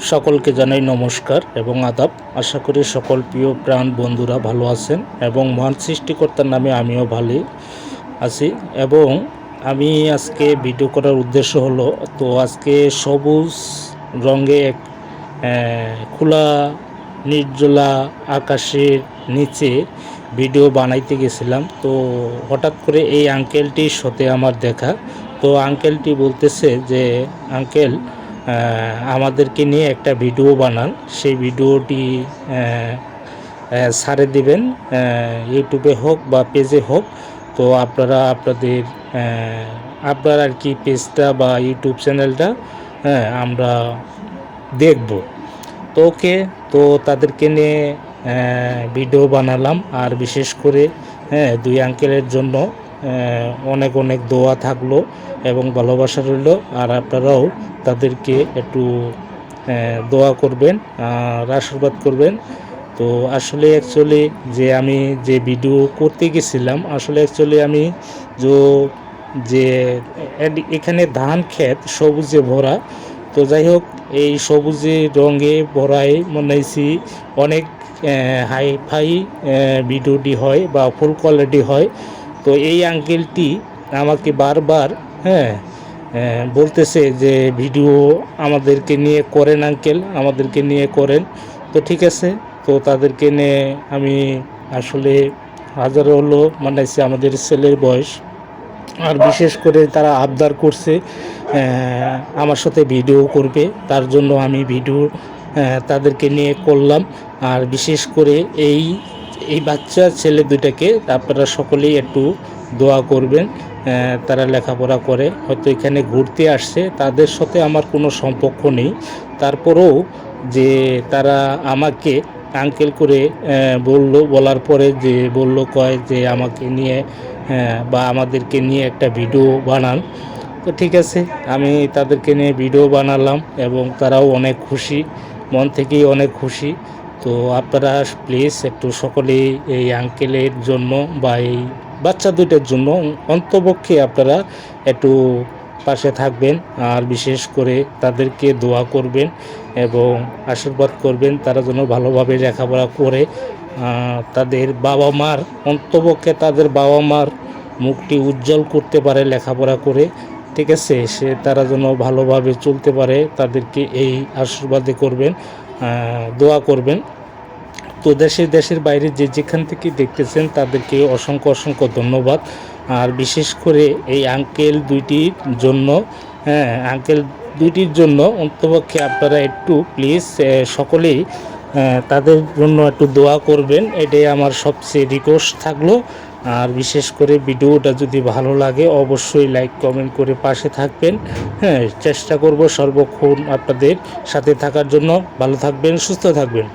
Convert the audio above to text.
সকলকে জানাই নমস্কার এবং আদাব। আশা করি সকল প্রিয় প্রাণ বন্ধুরা ভালো আছেন এবং মহান সৃষ্টিকর্তার নামে আমিও ভালোই আছি এবং আমি আজকে ভিডিও করার উদ্দেশ্য হলো, তো আজকে সবুজ রঙে এক খোলা, নির্জলা আকাশের নিচে ভিডিও বানাইতে গেছিলাম। তো হঠাৎ করে এই আঙ্কেলটির সাথে আমার দেখা। তো আঙ্কেলটি বলতেছে যে আঙ্কেল আমাদেরকে নিয়ে একটা ভিডিও বানান। সেই ভিডিওটি সারে দিবেন ইউটিউবে হোক বা পেজে হোক। তো আপনারা আপনাদের আপনার আর কি পেজটা বা ইউটিউব চ্যানেলটা হ্যাঁ আমরা দেখব। তো ওকে, তো তাদেরকে নিয়ে ভিডিও বানালাম। আর বিশেষ করে হ্যাঁ দুই আঙ্কেলের জন্য অনেক অনেক দোয়া থাকল এবং ভালোবাসা রইল। আর আপনারাও তাদেরকে একটু দোয়া করবেন আর আশীর্বাদ করবেন। তো আসলে অ্যাকচুয়ালি যে আমি যে ভিডিও করতে গেছিলাম, আসলে অ্যাকচুয়ালি আমি যে যে এখানে ধান ক্ষেত সবুজে ভরা। তো যাই হোক, এই সবুজে রঙে ভরাই মনে হয়েছি অনেক হাই ফাই ভিডিওটি হয় বা ফুল কোয়ালিটি হয়। তো এই আঙ্কেলটি আমাকে বারবার হ্যাঁ বলতেছে যে ভিডিও আমাদেরকে নিয়ে করেন আঙ্কেল, আমাদেরকে নিয়ে করেন। তো ঠিক আছে, তো তাদেরকে নিয়ে আমি আসলে হাজার হলো মানাইছি আমাদের ছেলের বয়স। আর বিশেষ করে তারা আবদার করছে আমার সাথে ভিডিও করবে, তার জন্য আমি ভিডিও তাদেরকে নিয়ে করলাম। আর বিশেষ করে এই এই বাচ্চা ছেলে দুটাকে আপনারা সকলেই একটু দোয়া করবেন তারা লেখাপড়া করে। হয়তো এখানে ঘুরতে আসছে, তাদের সাথে আমার কোনো সম্পর্ক নেই। তারপরেও যে তারা আমাকে আঙ্কেল করে বলল, বলার পরে যে বলল, কয় যে আমাকে নিয়ে বা আমাদেরকে নিয়ে একটা ভিডিও বানান। তো ঠিক আছে, আমি তাদেরকে নিয়ে ভিডিও বানালাম এবং তারাও অনেক খুশি, মন থেকেই অনেক খুশি। তো আপনারা প্লিজ একটু সকলেই এই আঙ্কেলের জন্য বা এই বাচ্চা দুইটার জন্য অন্তপক্ষে আপনারা একটু পাশে থাকবেন আর বিশেষ করে তাদেরকে দোয়া করবেন এবং আশীর্বাদ করবেন তারা যেন ভালোভাবে লেখাপড়া করে তাদের বাবা মার অন্তপক্ষে তাদের বাবা মার মুখটি উজ্জ্বল করতে পারে, লেখাপড়া করে, ঠিক আছে? সে তারা যেন ভালোভাবে চলতে পারে, তাদেরকে এই আশীর্বাদে করবেন। দোয়া করবেন। তো দেশের দেশের বাইরে যে যেখান থেকে দেখতেছেন, তাদেরকে অসংখ্য অসংখ্য ধন্যবাদ। আর বিশেষ করে এই আঙ্কেল দুইটির জন্য হ্যাঁ আঙ্কেল দুইটির জন্য অন্তপক্ষে আপনারা একটু প্লিজ সকলেই তাদের জন্য একটু দোয়া করবেন, এটাই আমার সবচেয়ে রিকোয়েস্ট থাকল। আর বিশেষ করে ভিডিওটা যদি ভালো লাগে, অবশ্যই লাইক কমেন্ট করে পাশে থাকবেন। হ্যাঁ চেষ্টা করব সর্বক্ষণ আপনাদের সাথে থাকার জন্য। ভালো থাকবেন, সুস্থ থাকবেন।